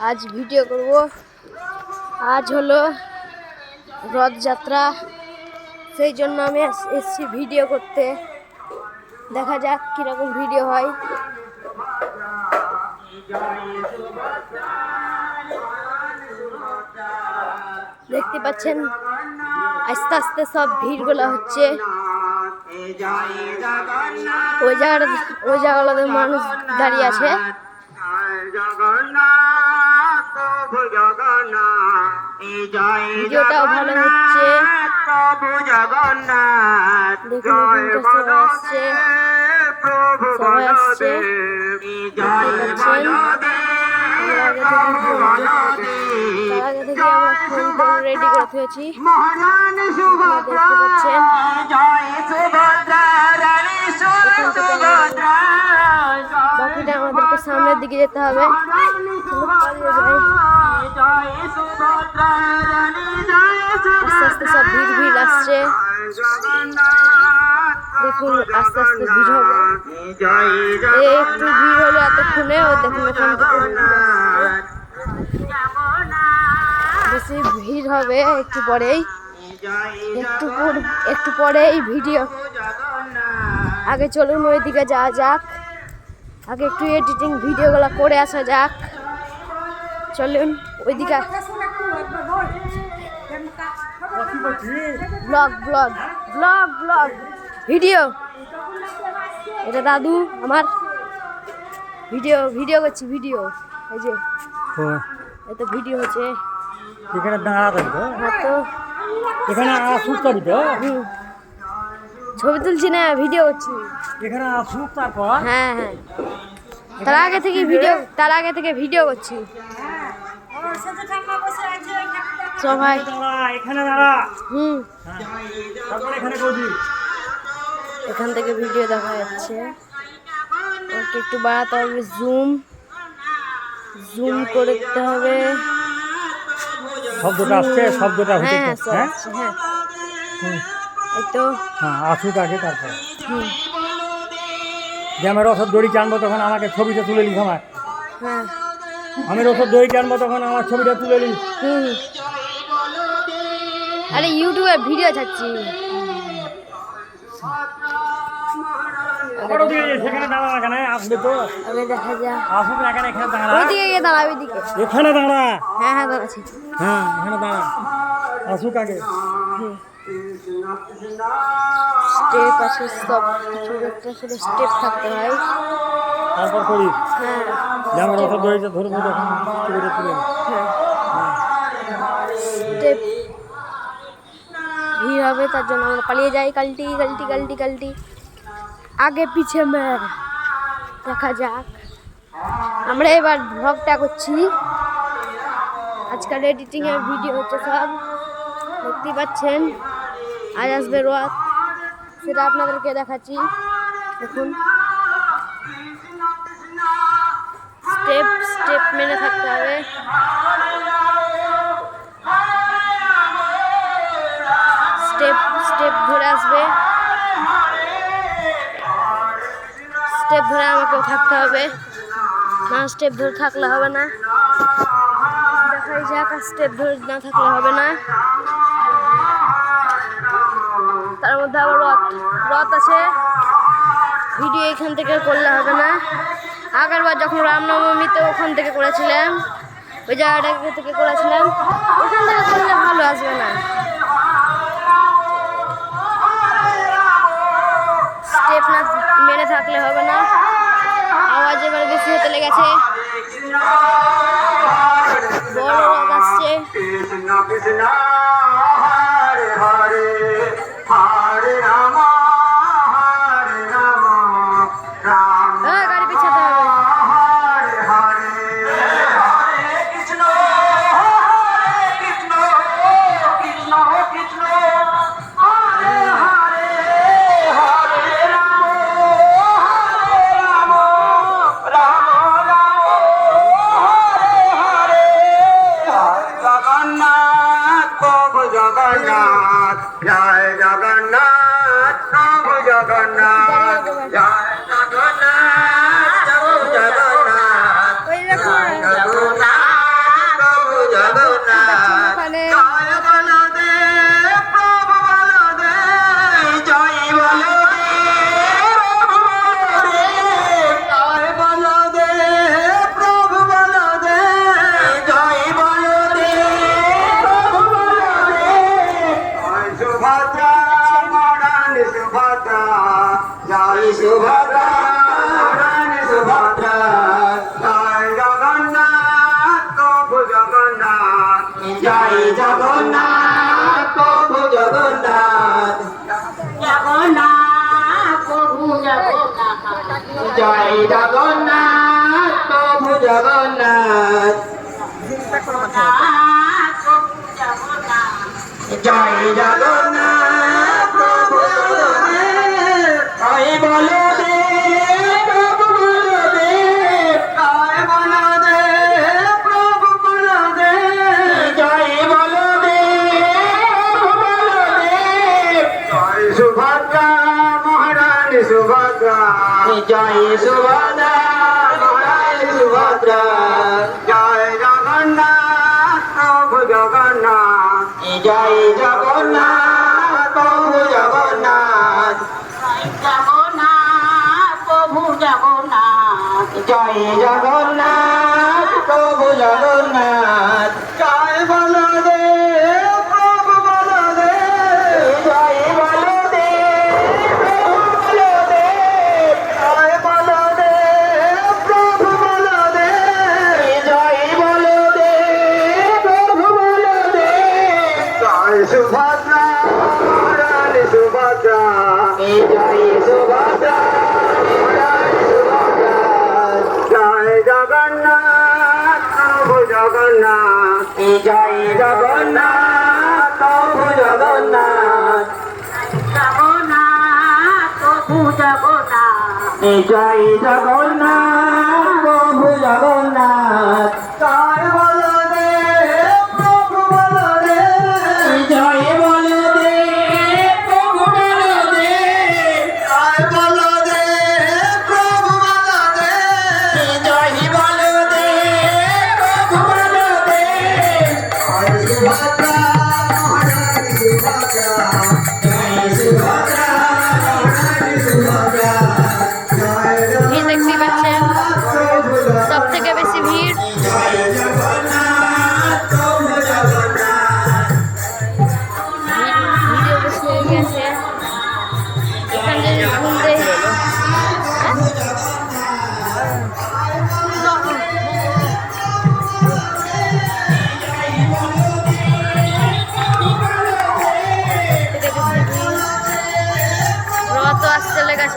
আজ ভিডিও করব। আজ হলো রথযাত্রা। সেই জন্য আমি এস- এসেছি ভিডিও করতে। দেখা যাক কীরকম ভিডিও হয়। দেখতে পাচ্ছেন, আস্তে আস্তে সব ভিড়গুলো হচ্ছে। ওই জায়গাটা ওই জায়গাগুলোতে মানুষ দাঁড়িয়ে আছে। ভিডিওটাও ভালো হচ্ছে। দেখুন সবাই আসছে। সবাই আসছে। রেডি করে ফেলেছি। আপনারা দেখতে পাচ্ছেন। বাকিটা আমাদেরকে সামনের দিকে যেতে হবে। আস্তে আস্তে সব ভিড় ভিড় আসছে। দেখুন, আস্তে আস্তে ভিড় হবে। এই একটু ভিড় হলো এতক্ষণে, ও দেখুন এখান। বেশি ভিড় হবে একটু পরেই। একটু পর- একটু পরেই ভিডিও। আগে চলুন ওই দিকে যাওয়া যাক। আগে একটু এডিটিং ভিডিওগুলো করে আসা যাক। চলুন। ওইদিকে blog blog blog blog video এটা দাদু আমার। ভিডিও ভিডিও করছি ভিডিও এই যে তো ভিডিও হচ্ছে। এখানে দাঁড়াতে তো হ্যাঁ তো। এখানে আসুক তারি তো ছবি তুলছি না ভিডিও করছি। এখানে আসুক তারপর। হ্যাঁ হ্যাঁ। তার আগে থেকে ভিডিও তার আগে থেকে ভিডিও করছি। সবাই। এখানে দাঁড়া হুম। তারপর এখানে করবি এখান থেকে ভিডিও দেখা যাচ্ছে। ওকে একটু বাড়াতে হবে জুম জুম করতে হবে। শব্দটা আসছে শব্দটা হ্যাঁ হ্যাঁ? হ্যাঁ হ্যাঁ। হুম। এই তো। হ্যাঁ আসুক আগে তারপর। হুম। যে আমি দড়ি টানবো তখন আমাকে ছবিটা তুলে নিস আমার হ্যাঁ। আমি রসদ দড়ি টানবো তখন আমার ছবিটা তুলে নিস। হুম। আরে ইউটিউবে ভিডিও ছাড়ছি। এখানে দাঁড়া। হ্যাঁ হ্যাঁ দাঁড়াচ্ছি। হ্যাঁ এখানে দাঁড়া। আসুক আগে। হুম। স্টেপ আছে সব কিছু একটা শুধু স্টেপ থাকতে হয়। তারপর করিস হ্যাঁ। ছবিটা তুলে নিস হ্যাঁ। স্টেপ। ভিড় হবে, তার জন্য আমরা পালিয়ে যাই, কালটি কালটি কালটি কালটি। আগে পিছে মের। দেখা যাক। আমরা এবার ভ্লগটা করছি। আজকাল এডিটিং এর ভিডিও হচ্ছে সব। দেখতেই পাচ্ছেন? আজ আসবে রথ। সেটা আপনাদেরকে দেখাচ্ছি। দেখুন। স্টেপ স্টেপ মেনে থাকতে হবে। ধরে আসবে। স্টেপ ধরে আমাকেও থাকতে হবে। না স্টেপ ধরে থাকলে হবে না। দেখাই যাক স্টেপ ধরে না থাকলে হবে না। তার মধ্যে আবার রথ। রথ আছে। ভিডিও এখান থেকে করলে হবে না। আগেরবার যখন রামনবমীতে ওখান থেকে করেছিলাম, ওই জায়গাটা থেকে করেছিলাম, ওখান থেকে করলে ভালো আসবে না। থাকলে হবে না। আওয়াজ এবার বেশি হতে লেগেছে। বড় আসছে। হরে হরে হরে জয় জগন্নাথ প্রভু জগন্নাথ। জয় জগন্নাথ প্রভু জগন্নাথ। জগন্নাথ প্রভু জগন্নাথ। জয় জগন্নাথ প্রভু জগন্নাথ। জয় জগন্নাথ। সুভদ্রা মহারানী সুভদ্রা জয় জগন্নাথ, প্রভু জগন্নাথ জয় জগন্নাথ প্রভু জগন্নাথ জগন্নাথ প্রভু জগন্নাথ জয় জগন্নাথ, প্রভু জগন্নাথ। জগন্নাথ জয় জগন্নাথ প্রভু জগন্নাথ। জগন্নাথ প্রভু জগন্নাথ জয় জগন্নাথ প্রভু জগন্নাথ।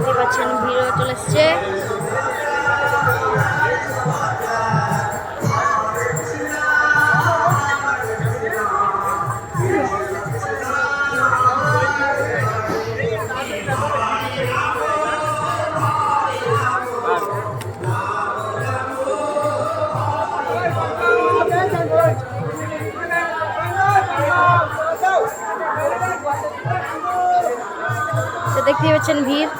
দেখতে পাচ্ছেন ভিড় চলে এসছে। তো দেখতে পাচ্ছেন ভিড়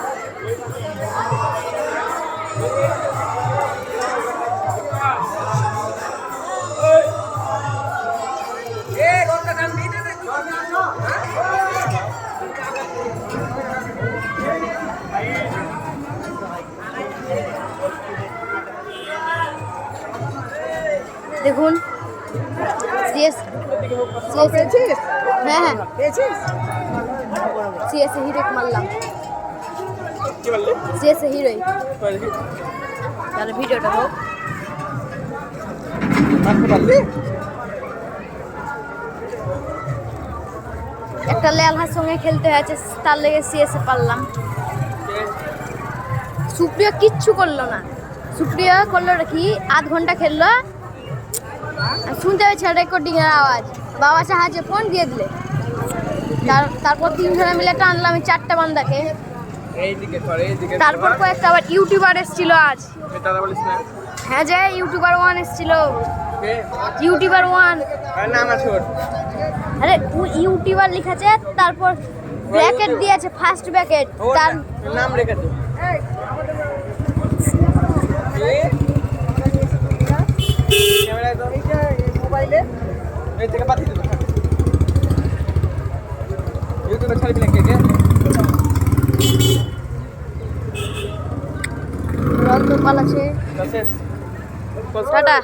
দেখুন সিএস সিএস হ্যাঁ হ্যাঁ সিএস মারলাম সিএস হিরোই তাহলে ভিডিওটা হোক একটা লেলহার সঙ্গে খেলতে হয়েছে তার লেগে সিএসে পারলাম। সুপ্রিয়া কিচ্ছু করল না। সুপ্রিয়া করল কি? আধ ঘণ্টা খেললো। শুনতে পেয়েছে রেকর্ডিং এর আওয়াজ। বাবা সাহায্যে ফোন দিয়ে দিলে। তার তারপর তিনজনে মিলে টানলাম চারটে বান্দাকে। তারপর কয়েকটা আবার ইউটিউবার এসেছিল আজ। হ্যাঁ যে ইউটিউবার ওয়ান এসেছিল। YouTuber one. ওর আরে ও ইউটিউবার লিখেছে তারপর ব্র্যাকেট দিয়েছে ফার্স্ট ব্র্যাকেট। তার নাম রেখে দে। ক্যামেরায় মোবাইলে এই থেকে পাঠিয়ে দেবো ইউটিউবে ছাড়বি না কে কে? मधुपालाचे टाटा